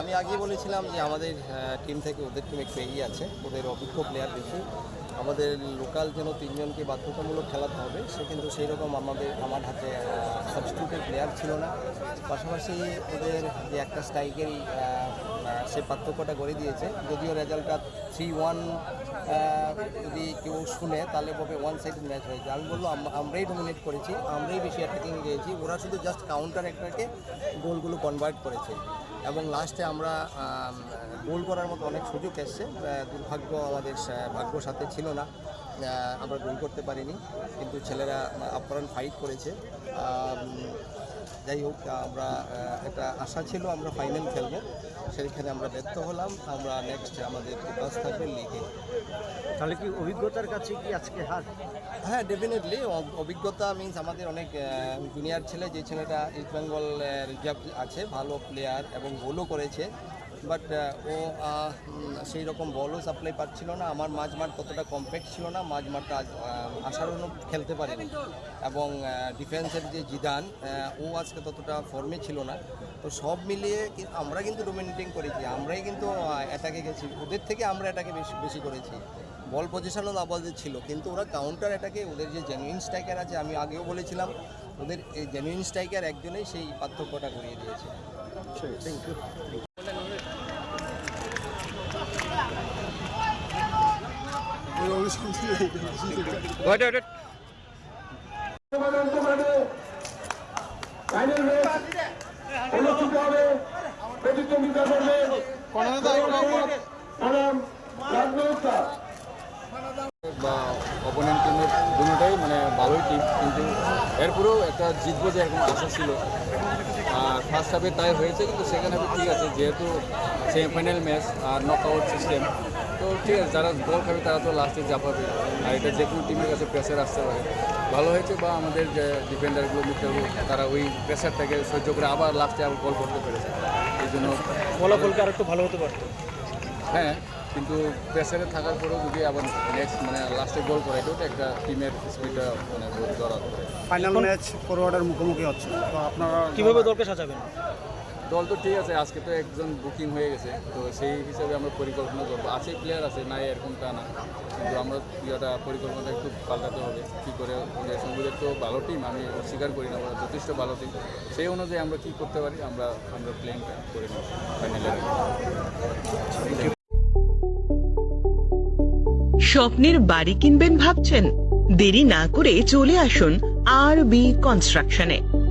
আমি আগে বলেছিলাম যে আমাদের টিম থেকে ওদের টিম একটু এগিয়ে আছে। ওদের অভিজ্ঞ প্লেয়ার বেশি আমাদের লোকাল যেন তিনজনকে বাধ্যতামূলক খেলাতে হবে, সে কিন্তু সেই রকম আমাদের, আমার হাতে সাবস্টিটিউটের প্লেয়ার ছিল না। পাশাপাশি ওদের যে একটা স্ট্রাইকেরই সে পার্থক্যটা করে দিয়েছে। যদিও রেজাল্টটা থ্রি ওয়ান যদি কেউ শুনে, তাহলে বলবে ওয়ান সাইডেড ম্যাচ হয়েছে। আমি আম- আমরাই ডোমিনেট করেছি, আমরাই বেশি অ্যাটাকিং গিয়েছি। ওরা শুধু জাস্ট কাউন্টার একটাকে গোলগুলো কনভার্ট করেছে। এবং লাস্টে আমরা গোল করার মতো অনেক সুযোগ এসছে। দুর্ভাগ্য আমাদের ভাগ্য সাথে ছিল না। আমরা গোল করতে পারিনি কিন্তু ছেলেরা আপ্রাণ ফাইট করেছে। যাই হোক আমরা একটা আশা ছিল আমরা ফাইনাল খেলব। সেইখানে আমরা ব্যর্থ হলাম। আমরা নেক্সট আমাদের কাজ থাকবে লিগে তাহলে কি অভিজ্ঞতার কাছে কি আজকে হার? হ্যাঁ ডেফিনেটলি অভিজ্ঞতা মিন্স আমাদের অনেক জুনিয়র ছেলে যে ছেলেটা ইস্ট বেঙ্গল রিজার্ভ আছে ভালো প্লেয়ার এবং গোলও করেছে। বাট ও সেই রকম বলও সাপ্লাই পাচ্ছিল না। আমার মাঝ মাঠ ততটা কম্প্যাক্ট ছিল না। মাঝ মাঠটা আহ, খেলতে পারেনি। এবং ডিফেন্সের যে জিদান ও আজকে ততটা ফর্মে ছিল না। তো সব মিলিয়ে আমরা কিন্তু ডোমিনেটিং করেছি। আমরাই কিন্তু অ্যাটাকে গেছি। ওদের থেকে আমরা অ্যাটাকে বেশি বেশি করেছি। বল পজিশনও আমাদের ছিল। কিন্তু ওরা কাউন্টার অ্যাটাকে ওদের যে জেনুইন স্ট্রাইকার আছে আমি আগেও বলেছিলাম ওদের এই জেনুইন স্ট্রাইকার একজনেই সেই পার্থক্যটা করিয়ে দিয়েছে। থ্যাংক ইউ ফাইনাল ম্যাচ অনুষ্ঠিত বা অপোনেন্ট টিমের দুটোটাই মানে ভালোই টিম কিন্তু এরপরেও একটা জিতবো যে এরকম আশা ছিল। আর ফার্স্ট হাফে তাই হয়েছে, কিন্তু সেকেন্ড হাফে ঠিক আছে, যেহেতু সেমিফাইনাল ম্যাচ আর নক আউট সিস্টেম তো ঠিক আছে যারা বল খাবে তারা তো লাস্টে চাপাবে আর এটা যে কোনো টিমের কাছে প্রেশার আসতে পারে। ভালো হয়েছে বা আমাদের যে ডিফেন্ডারগুলো মিডফিল্ডারগুলো তারা ওই প্রেশারটাকে সহ্য করে আবার লাস্টে আবার গোল করতে পেরেছে। এই জন্য ফলাফলটা আর একটু ভালো হতে পারতো? হ্যাঁ কিন্তু প্রেসারে থাকার পরেও যদি আবার নেক্সট মানে লাস্টে গোল করে এটা একটা টিমের স্পিডটা মানে ফাইনাল ম্যাচ ফরওয়ার্ডের মুখোমুখি হচ্ছে। তো আপনারা কীভাবে দলকে সাজাবেন? দল তো ঠিক আছে আজকে তো একজন বুকিং হয়ে গেছে তো সেই হিসাবে আমরা পরিকল্পনা করব। আছে প্লেয়ার আছে নাই এরকমটা না। কিন্তু আমরা ইয়েটা পরিকল্পনাটা একটু পাল্টাতে হবে কী করে ওদের সঙ্গীদের তো ভালো টিম আমি অস্বীকার করি না ওরা যথেষ্ট ভালো টিম সেই অনুযায়ী আমরা কী করতে পারি আমরা আমরা প্লেনটা করে নেব ফাইনালের স্বপ্নের বাড়ি কিনবেন ভাবছেন? দেরি না করে চলে আসুন আর বি কনস্ট্রাকশনে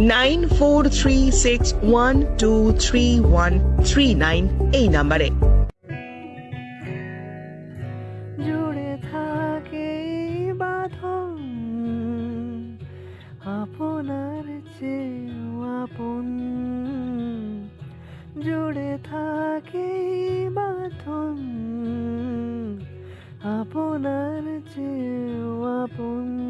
নাইন টু নাইন এই নাম্বারে। জুড়ে থাকে আপনার আপন। জুড়ে থাকে বাঁধন, আপনার চেয়েও আপন।